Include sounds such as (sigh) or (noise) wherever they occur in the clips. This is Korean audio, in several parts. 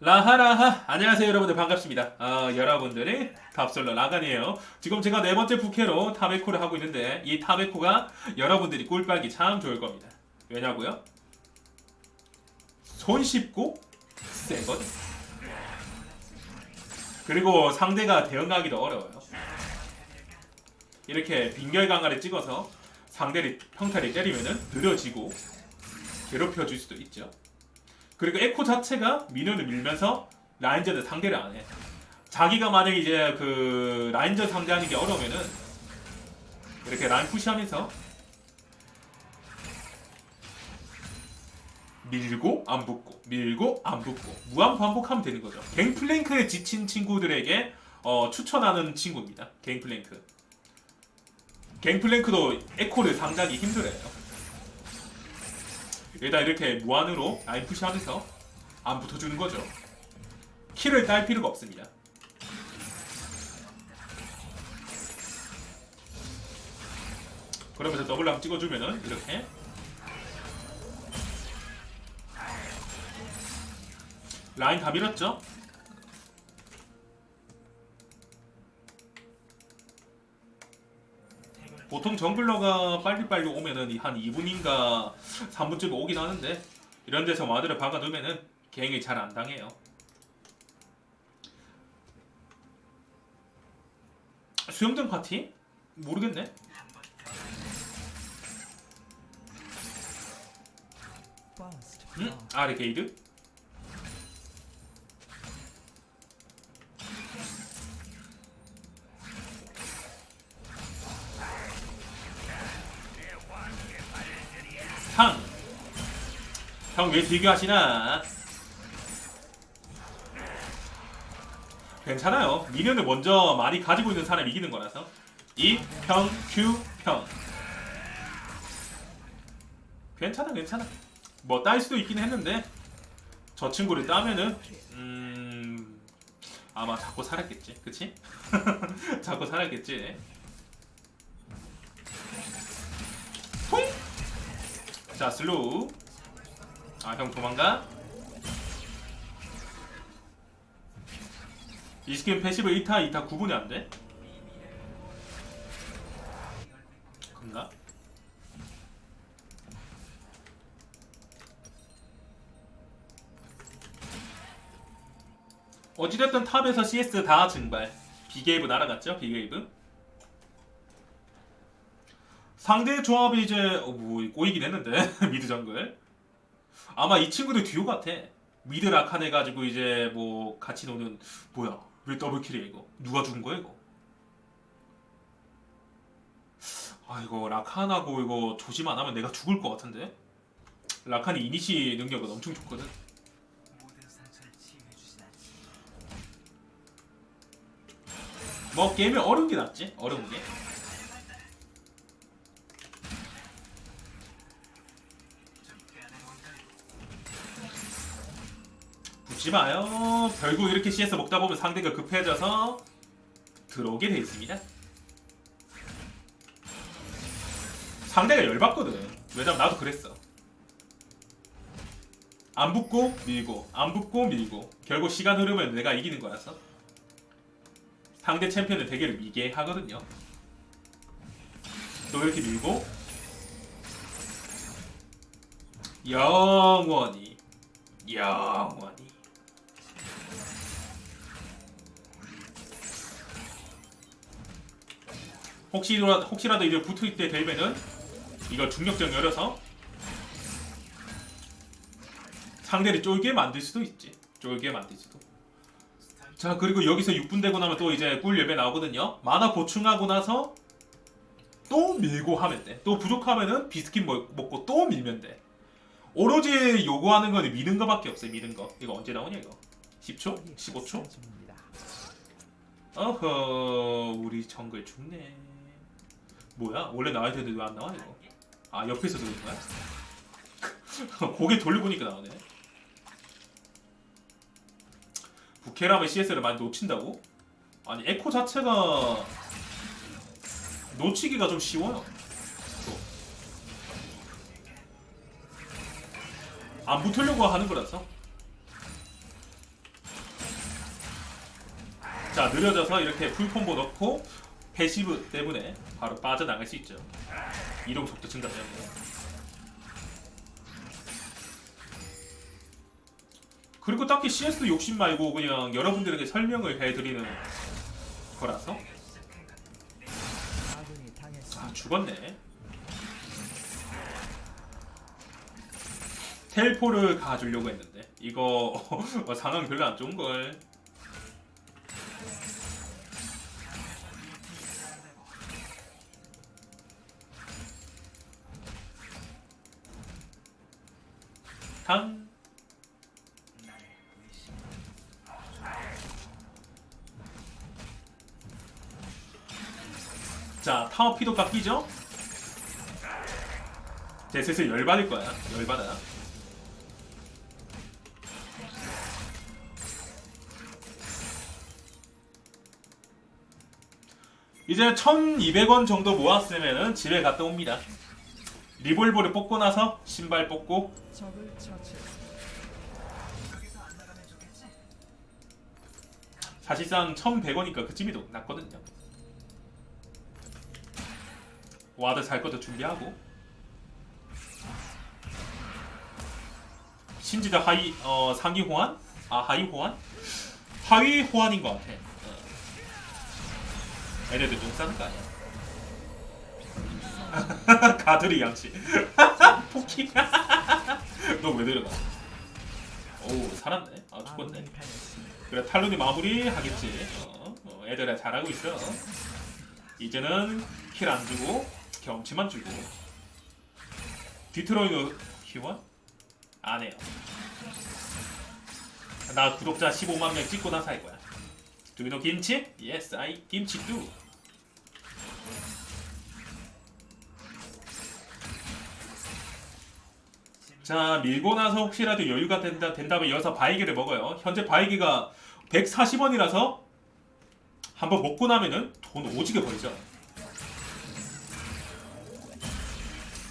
라하라하. 안녕하세요 여러분들. 반갑습니다. 어, 여러분들의 탑솔러 라간이에요. 지금 제가 네 번째 부캐로 타베코를 하고 있는데 이 타베코가 여러분들이 꿀빨기 참 좋을 겁니다. 왜냐고요? 손쉽고 세거든 그리고 상대가 대응하기도 어려워요. 이렇게 빙결 강화를 찍어서 상대를 평타를 때리면은 느려지고 괴롭혀 줄 수도 있죠 그리고 에코 자체가 미니언을 밀면서 라인전을 상대를 안 해. 자기가 만약에 이제 그 라인전 상대하는 게 어려우면은 이렇게 라인 푸시하면서 밀고 안 붙고 밀고 안 붙고 무한 반복하면 되는 거죠. 갱플랭크에 지친 친구들에게 어, 추천하는 친구입니다. 갱플랭크. 갱플랭크도 에코를 상대하기 힘들어요. 일단 이렇게 무한으로 라인 푸시하면서 안 붙어주는 거죠. 키를 딸 필요가 없습니다. 그러면서 더블랑 찍어주면은 이렇게 라인 다 밀었죠? 보통 정글러가 빨리빨리 오면은 한 2분인가 3분쯤에 오긴 하는데 이런 데서 와드를 박아두면은 갱이 잘 안 당해요. 수영장 파티? 모르겠네. 응? 아래 게이드? 형 왜 비교하시나? 괜찮아요. 미니언을 먼저 많이 가지고 있는 사람이 이기는 거라서. 이, 평, 큐, 평. 괜찮아, 괜찮아. 뭐 딸 수도 있긴 했는데 저 친구를 따면은 음 아마 자꾸 살았겠지, 그치? (laughs) 자꾸 살았겠지. 통! 자 슬로우 아 형 도망가 이 스킨 패시브 1타 2타 구분이 안 돼? 그런가? 어찌됐든 탑에서 CS 다 증발 비게이브 날아갔죠 비게이브 상대 조합이 이제 어, 뭐 꼬이긴 했는데 (laughs) 미드 정글 아마 이 친구들 듀오 같아. 미드 라칸 해 가지고 이제 뭐 같이 노는 뭐야 왜 더블킬이야 이거? 누가 죽은 거야 이거? 아 이거 라칸하고 이거 조심 안 하면 내가 죽을 것 같은데? 라칸이 이니시 능력은 엄청 좋거든. 뭐 게임이 어려운 게 낫지? 어려운 게 붙지 마요. 결국 이렇게 CS 먹다 보면 상대가 급해져서 들어오게 돼 있습니다. 상대가 열받거든. 왜냐면 나도 그랬어. 안 붙고 밀고 안 붙고 밀고 결국 시간 흐르면 내가 이기는 거라서 상대 챔피언을 대결을 미게 하거든요. 또 이렇게 밀고 영원히 영원히 혹시라도 혹시라도 이제 붙을 때 되면은 이거 중력정 열어서 상대를 쫄게 만들 수도 있지. 쫄게 만들 수도. 자 그리고 여기서 6분 되고 나면 또 이제 꿀 예배 나오거든요. 만화 보충하고 나서 또 밀고 하면 돼. 또 부족하면은 비스킷 먹- 먹고 또 밀면 돼. 오로지 요구하는 건 미는 거밖에 없어요. 미는 거. 이거 언제 나오냐 이거? 10초? 15초? 어허 우리 정글 죽네. 뭐야? 원래 나와야 되는데 왜 안 나와 이거? 아 옆에서 들은 거야? (laughs) 고개 돌려보니까 나오네. 부캐라면 CS를 많이 놓친다고? 아니 에코 자체가 놓치기가 좀 쉬워요. 또. 안 붙으려고 하는 거라서 자 느려져서 이렇게 풀콤보 넣고 패시브 때문에 바로 빠져나갈 수 있죠. 이동 속도 증가 때문에. 그리고 딱히 CS 욕심 말고 그냥 여러분들에게 설명을 해드리는 거라서. 아 죽었네. 텔포를 가주려고 했는데 이거 (laughs) 어, 상황 별로 안 좋은 걸. 탕. 자 타워 피도 깎이죠? 제 슬슬 열받을 거야. 열받아. 이제 1200원 정도 모았으면은 집에 갔다 옵니다. 리볼버를 뽑고 나서 신발 뽑고 적을 처치했습니다. 사실상 1100원이니까 그쯤이 더 낫거든요. 와드 살 것도 준비하고 신지도 하이 어 상위 호환? 아 하위 호환? 하위 호환인 것 같아. 어. 애들도 좀 싸는 거 아니야? (laughs) 가드리 양치. (laughs) 포키. (laughs) 너왜 내려가? 오 살았네. 아 죽었네. 아군이 당했습니다. 그래 탈론이 마무리 하겠지. 어, 어, 애들아 잘하고 있어. 이제는 킬안 주고 경치만 주고. 디트로이드 희원? 안 해요. 나 구독자 15만 명 찍고 나서 할 거야. Know 김치? Yes, I 김치 do. 자 밀고 나서 혹시라도 여유가 된다, 된다면 여기서 바이기를 먹어요. 현재 바이기가 140원이라서 한번 먹고 나면은 돈 오지게 벌죠.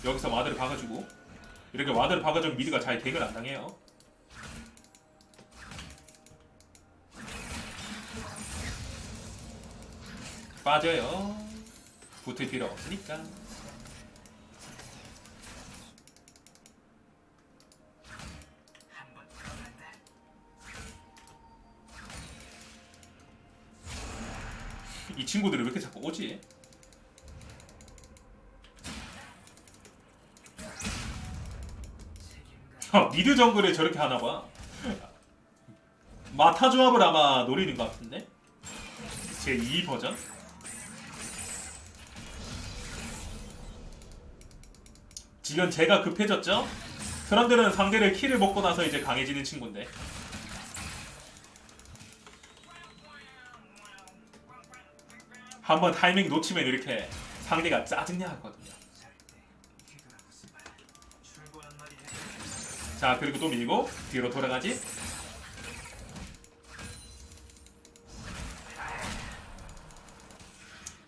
여기서 와드를 박아주고 이렇게 와드를 박아주면 미드가 잘 대결 안 당해요. 빠져요. 붙을 필요 없으니까. 이 친구들이 왜 이렇게 자꾸 오지? 아, 미드 정글에 저렇게 하나 봐. 마타 조합을 아마 노리는 것 같은데? 제 2 버전? 지금 제가 급해졌죠? 사람들은 상대를 킬을 먹고 나서 이제 강해지는 친구인데 한번 타이밍 놓치면 이렇게 상대가 짜증나 하거든요. 자 그리고 또 밀고 뒤로 돌아가지.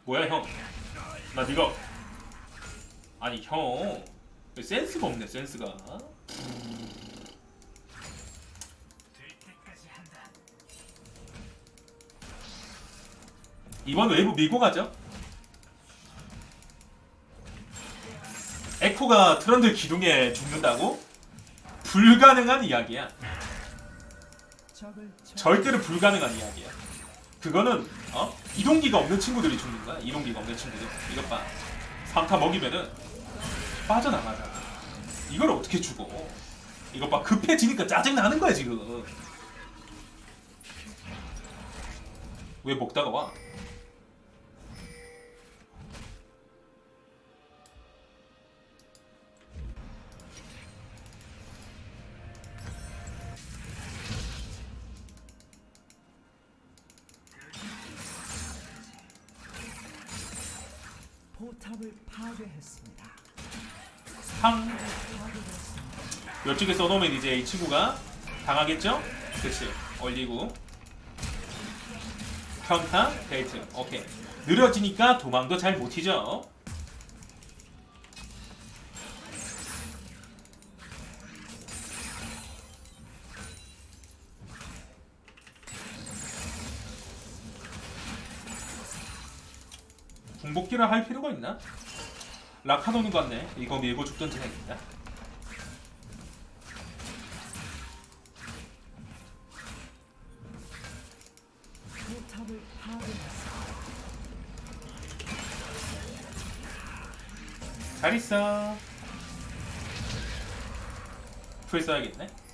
뭐야 형? 나 니가 아니 형왜 센스가 없네 센스가. 이번 웨이브 밀고 가죠. 에코가 트런드 기둥에 죽는다고? 불가능한 이야기야. 절대로 불가능한 이야기야. 그거는 어? 이동기가 없는 친구들이 죽는 거야. 이동기가 없는 친구들. 이것 봐. 3타 먹이면은 빠져나가잖아. 이걸 어떻게 죽어? 이것 봐. 급해지니까 짜증 나는 거야 지금. 왜 먹다가 와? 탑을 파괴했습니다. 탕. 파괴됐습니다. 이쪽에 써놓으면 이제 이 친구가 당하겠죠? 그치 올리고 평타 데이트 오케이 느려지니까 도망도 잘못 튀죠 중복기를 할 필요가 있나? 라카노는 같네. 이거 밀고. 포탑을 파괴했습니다. 잘 있어. 풀 써야겠네.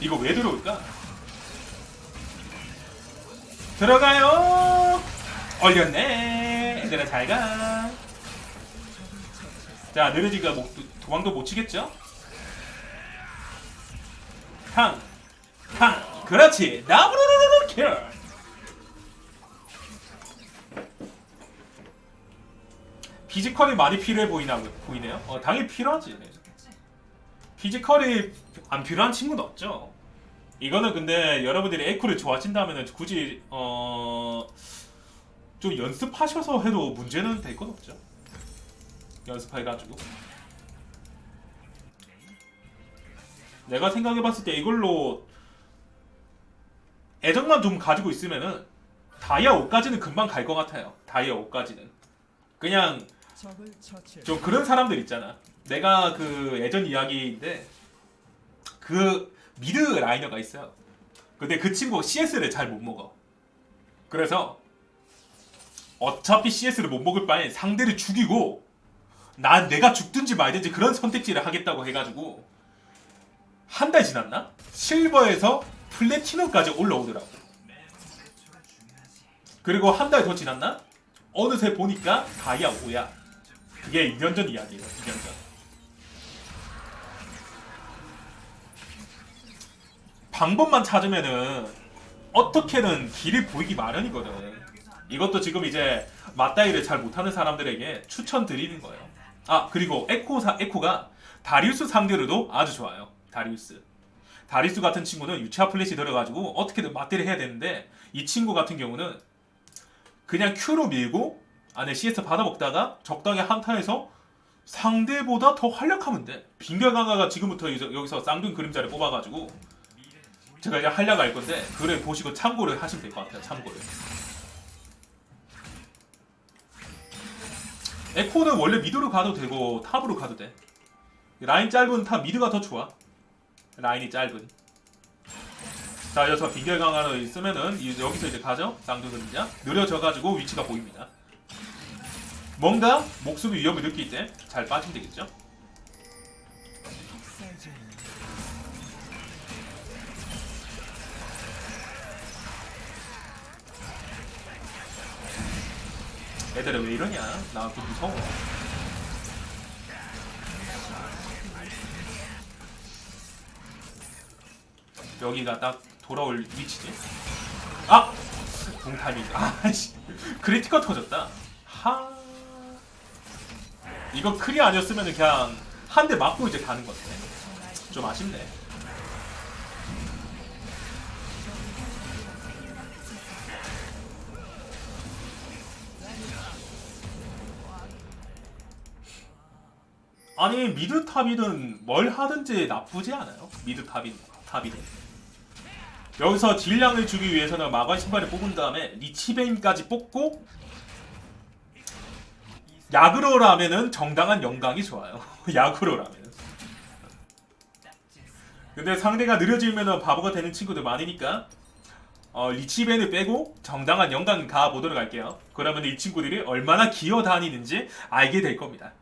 이거 왜 들어올까? 들어가요. 얼렸네. 얘들아 잘 가. 자 느려지가 못, 도망도 못 치겠죠? 탕, 탕, 그렇지. 나무루루루 킬. 피지컬이 많이 필요해 보이나 보이네요. 어, 당연히 필요하지. 피지컬이 안 필요한 친구는 없죠. 이거는 근데 여러분들이 에코를 좋아하신다면 굳이 어. 좀 연습하셔서 해도 문제는 될 건 없죠. 연습해가지고. 내가 생각해봤을 때 이걸로 애정만 좀 가지고 있으면은 다이아 5까지는 금방 갈 것 같아요. 다이아 5까지는. 그냥. 좀 그런 사람들 있잖아. 내가 그 예전 이야기인데 그 미드 라이너가 있어요. 근데 그 친구 CS를 잘 못 먹어. 그래서 어차피 CS를 못 먹을 바엔 상대를 죽이고 난 내가 죽든지 말든지 그런 선택지를 하겠다고 해가지고 한 달 지났나? 실버에서 플래티넘까지 올라오더라고. 그리고 한 달 더 지났나? 어느새 보니까 다이아 5야. 그게 2년 전 이야기예요. 2년 전. 방법만 찾으면은 어떻게든 길이 보이기 마련이거든. 이것도 지금 이제 맞다이를 잘 못하는 사람들에게 추천드리는 거예요. 아 그리고 에코사 에코가 다리우스 상대로도 아주 좋아요. 다리우스. 다리우스 같은 친구는 유치아 플래시 들어가지고 어떻게든 맞대를 해야 되는데 이 친구 같은 경우는 그냥 Q로 밀고 안에 CS 받아먹다가 적당히 한타에서 상대보다 더 활약하면 돼. 빙결 강화가 지금부터 여기서 쌍둥이 그림자를 뽑아가지고 제가 이제 활약할 건데 그래 보시고 참고를 하시면 될 것 같아요. 참고를. 에코는 원래 미드로 가도 되고 탑으로 가도 돼. 라인 짧은 탑 미드가 더 좋아. 라인이 짧은. 자, 여기서 빙결 강화를 쓰면은 이- 여기서 이제 가죠. 쌍둥이 그림자 느려져 가지고 위치가 보입니다. 뭔가 목숨의 위협을 느낄 때 잘 빠지면 되겠죠. 애들은 왜 이러냐? 나좀 무서워. 여기가 딱 돌아올 위치지. 아! 공타이밍. 아씨. 크리티컬 터졌다. 하. 이거 크리 아니었으면 그냥 한 대 맞고 이제 가는 건데. 좀 아쉽네. 아니 미드 탑이든 뭘 하든지 나쁘지 않아요. 미드 탑이 탑이든. 여기서 딜량을 주기 위해서는 마관 신발을 뽑은 다음에 리치베인까지 뽑고 야그로라면은 정당한 영광이 좋아요. (laughs) 야그로라면. 근데 상대가 느려지면은 바보가 되는 친구들 많으니까 어, 리치벤을 빼고 정당한 영광 가 보도록 할게요. 그러면 이 친구들이 얼마나 기어 다니는지 알게 될 겁니다.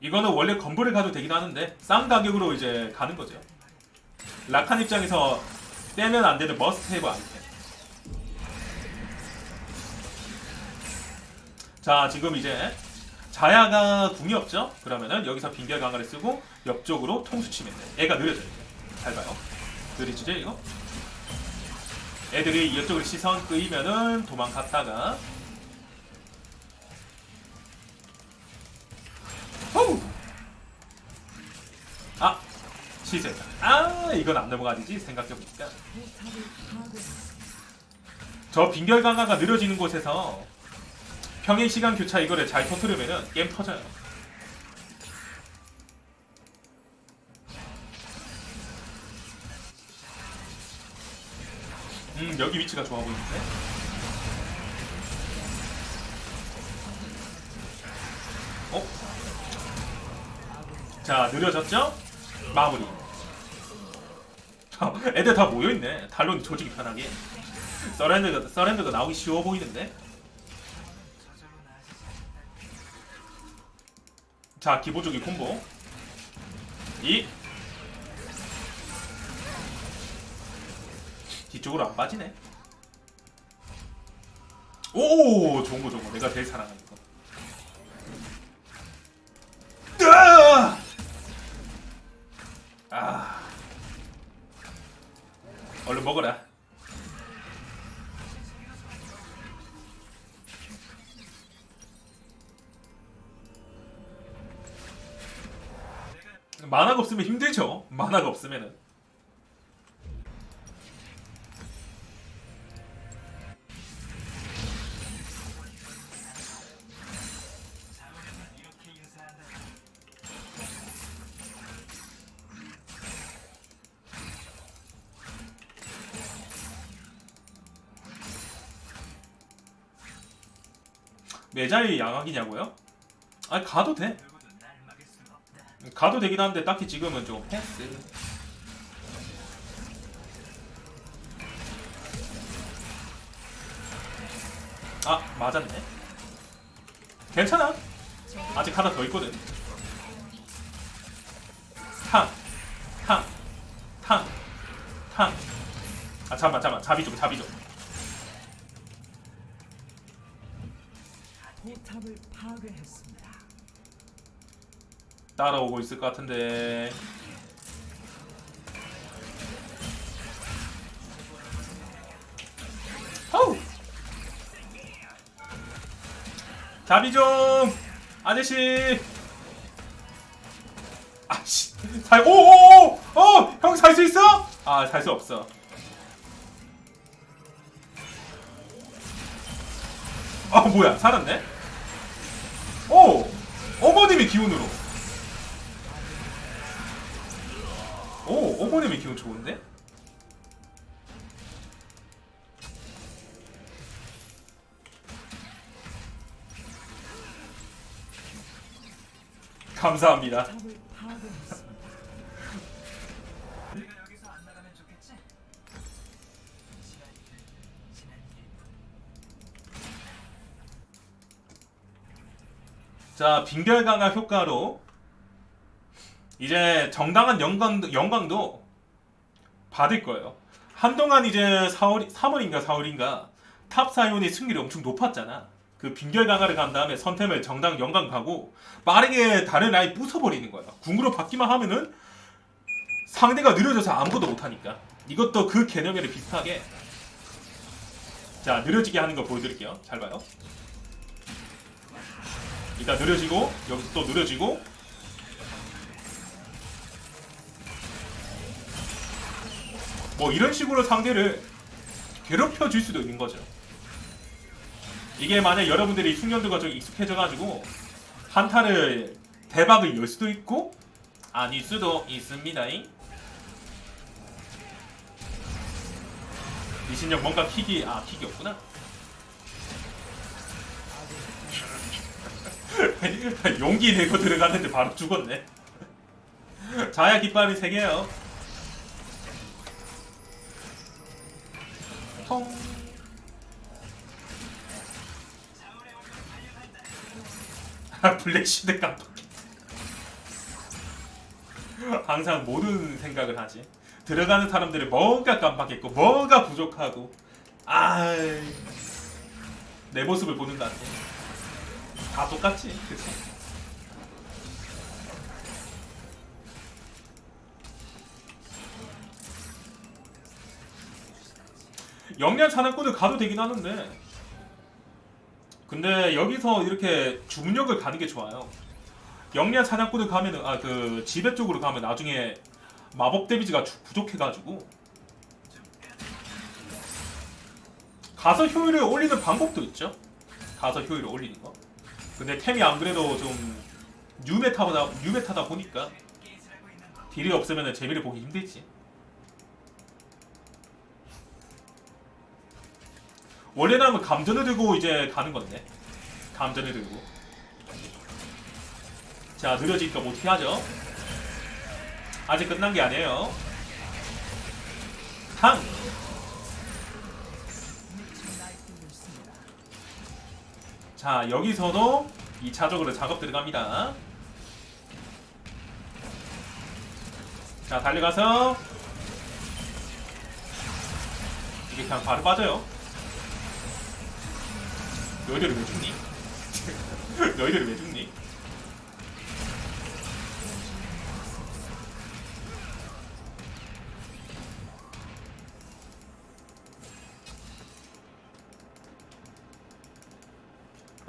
이거는 원래 건물을 가도 되긴 하는데 싼 가격으로 이제 가는 거죠. 라칸 입장에서 빼면 안 되는 머스트 헤브 아이템. 자, 지금 이제 자야가 궁이 없죠? 그러면은 여기서 빙결 강화를 쓰고 옆쪽으로 통수 치면 돼. 애가 느려져요. 잘 봐요. 느리지죠, 이거? 애들이 이쪽으로 시선 끄이면은 도망갔다가 호우! 아! 실수했다. 아, 이건 안 넘어가지지 생각해보니까. 저 빙결 강화가 느려지는 곳에서 평행 시간 교차 이거를 잘 터트리면은 게임 터져요. 음 여기 위치가 좋아 보이는데. 어? 자 느려졌죠? 마무리. 애들 다 모여 있네. 달론 조직이 편하게. 서렌드가 서렌드가 나오기 쉬워 보이는데. 자 기본적인 콤보. 이 뒤쪽으로 안 빠지네. 오 좋은 거 좋은 거 내가 제일 사랑하는 거. 으아! 아 얼른 먹어라. 만화가 없으면 힘들죠. 만화가 없으면은. 매자의 양악이냐고요? 아 가도 돼. 가도 되긴 한데 딱히 지금은 좀 패스. 아 맞았네. 괜찮아. 아직 하나 더 있거든. 탕, 탕, 탕, 탕. 아 잠만 잠만 자비 좀 자비 좀. 포탑을 파괴했습니다. 따라오고 있을 것 같은데. 아우. 자비 좀 아저씨. 아씨. 살 오오오. 어, 형 살 수 있어? 아, 살 수 없어. 아, 뭐야? 살았네? 오! 어머님의 기운으로. 오, 어머님의 기운 좋은데? 감사합니다. 자, 빙결 강화 효과로 이제 정당한 영광도, 영광도 받을 거예요. 한동안 이제 4월, 3월인가 4월인가 탑 사이온의 승률이 엄청 높았잖아. 그 빙결 강화를 간 다음에 선템을 정당 영광 가고 빠르게 다른 아이 부숴버리는 거야. 궁으로 받기만 하면은 상대가 느려져서 아무것도 못하니까. 이것도 그 개념이랑 비슷하게 자 느려지게 하는 거 보여드릴게요. 잘 봐요. 이따 느려지고 여기서 또 느려지고 뭐 이런 식으로 상대를 괴롭혀 줄 수도 있는 거죠. 이게 만약 여러분들이 숙련도가 좀 익숙해져 가지고 한타를 대박을 열 수도 있고 아닐 수도 있습니다. 이신영 뭔가 킥이 아 킥이 없구나. (laughs) 용기 내고 들어갔는데 바로 죽었네. (laughs) 자야 깃발이 세 개요. 통. 아, 블랙시드 깜빡. 항상 모르는 생각을 하지. 들어가는 사람들이 뭔가 깜빡했고 뭐가 부족하고 아 내 모습을 보는 것 같아. 다 똑같지, 그치? 영양 사냥꾼을 가도 되긴 하는데 근데 여기서 이렇게 주문력을 가는 게 좋아요. 영리한 사냥꾼을 가면은 아 그 지배 쪽으로 가면 나중에 마법 데미지가 주- 부족해가지고 가서 효율을 올리는 방법도 있죠. 가서 효율을 올리는 거. 근데 템이 안 그래도 좀 뉴메타다 뉴메타다 보니까 딜이 없으면 재미를 보기 힘들지. 원래라면 감전을 들고 이제 가는 건데 감전을 들고 자 느려지니까 뭐 어떻게 하죠? 아직 끝난 게 아니에요. 탕 자 여기서도 2차적으로 작업 들어갑니다 자 달려가서 이게 그냥 바로 빠져요 너희들은 왜 죽니? (laughs) 너희들은 왜 죽니?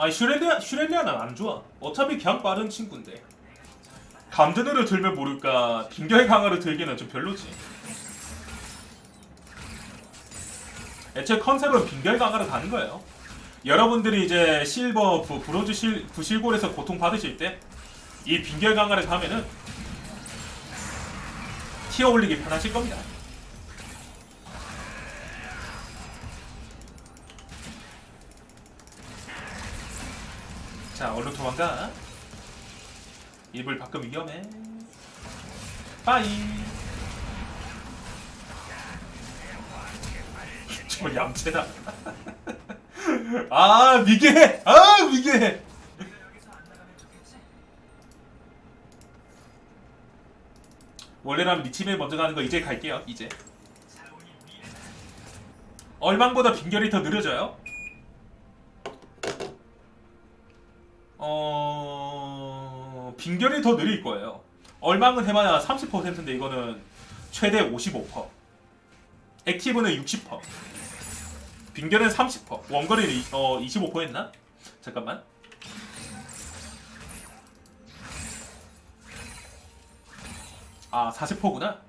아니 슈렐리아 슈렐리아는 안 좋아. 어차피 그냥 빠른 친구인데. 감전으로 들면 모를까 빙결 강화로 들기는 좀 별로지. 애초에 컨셉은 빙결 강화로 가는 거예요. 여러분들이 이제 실버 부, 브론즈 실, 부실골에서 고통 받으실 때 이 빙결 강화를 가면은 티어 올리기 편하실 겁니다. 자, 얼른 도망가. 입을 밖은 위험해. 빠이. 저 얌체다. (laughs) 아, 미개! 아, 미개! 여기서 안 나가면 좋겠지? 원래라면 리치맨 먼저 가는 거 이제 갈게요, 이제. 얼망보다 빈결이 더 느려져요? 어... 빈결이 더 느릴 거예요. 얼망은 해봐야 30%인데 이거는 최대 55%. 액티브는 60%. 빈결은 30%. 원거리는 이- 어, 25% 했나? 잠깐만. 아, 40%구나.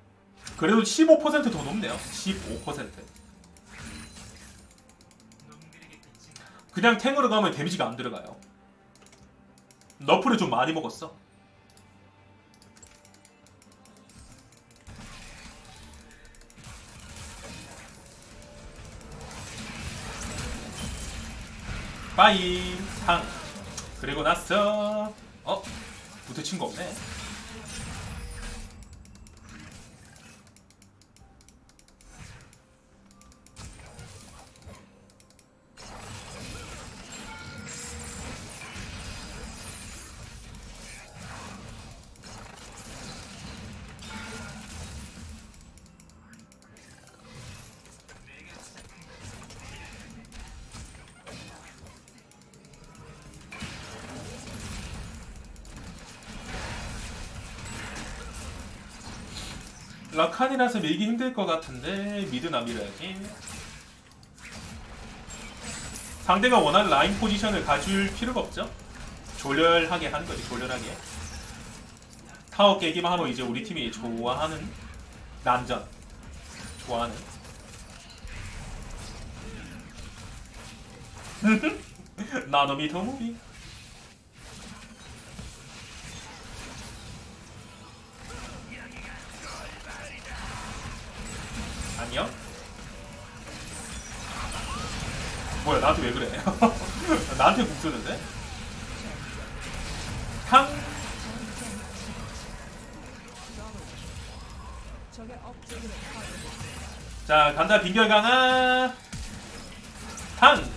그래도 15%더 높네요. 15%. 놈들에게 빚진 그냥 탱으로 가면 데미지가 안 들어가요. 너프를 좀 많이 먹었어. 빠이 탕 그리고 나서 어 부딪힌 거 없네. 라칸이라서 밀기 힘들 것 같은데 미드나 밀어야지. 상대가 원하는 라인 포지션을 가줄 필요가 없죠. 조렬하게 하는 거지, 조렬하게. 타워 깨기만 하면 이제 우리 팀이 좋아하는 난전. 좋아하는. (laughs) 나노미터 무비. 아니요. 뭐야 나한테 왜 그래? (laughs) 나한테 국 쓰는데? 탕. 자 간다 빙결 강화 탕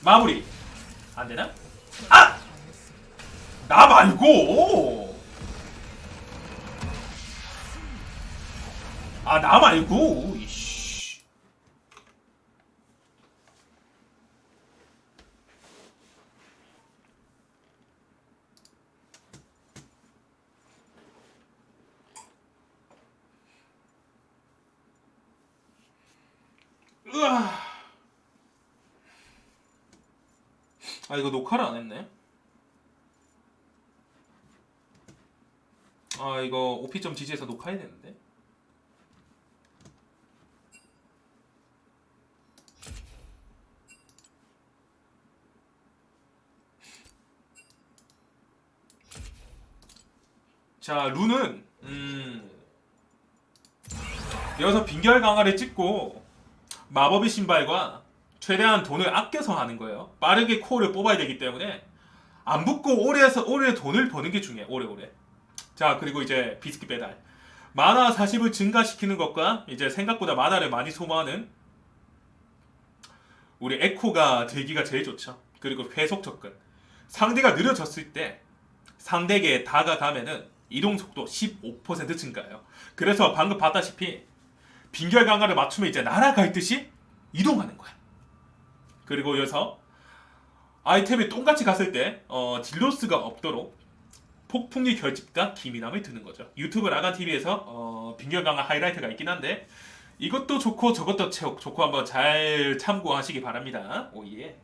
마무리 안 되나? 아! 나 말고 아 나 말고 이씨 으아. 아 이거 녹화를 안 했네. 아 이거 op.gg에서 녹화해야 되는데. 자 룬은 음 여기서 빈결 강화를 찍고 마법의 신발과 최대한 돈을 아껴서 하는 거예요. 빠르게 코어를 뽑아야 되기 때문에 안 붙고 오래서 오래 돈을 버는 게 중요해. 오래오래. 자 그리고 이제 비스킷 배달. 만화 40을 증가시키는 것과 이제 생각보다 만화를 많이 소모하는 우리 에코가 되기가 제일 좋죠. 그리고 회속 접근. 상대가 느려졌을 때 상대에게 다가가면은 이동 속도 15% 증가해요. 그래서 방금 봤다시피 빈결 강화를 맞추면 이제 날아갈 듯이 이동하는 거야. 그리고 여기서 아이템이 똑같이 갔을 때 어, 딜로스가 없도록 폭풍의 결집과 기민함을 드는 거죠. 유튜브 라간 TV에서 어, 빈결 강화 하이라이트가 있긴 한데 이것도 좋고 저것도 채- 좋고 한번 잘 참고하시기 바랍니다. 오예.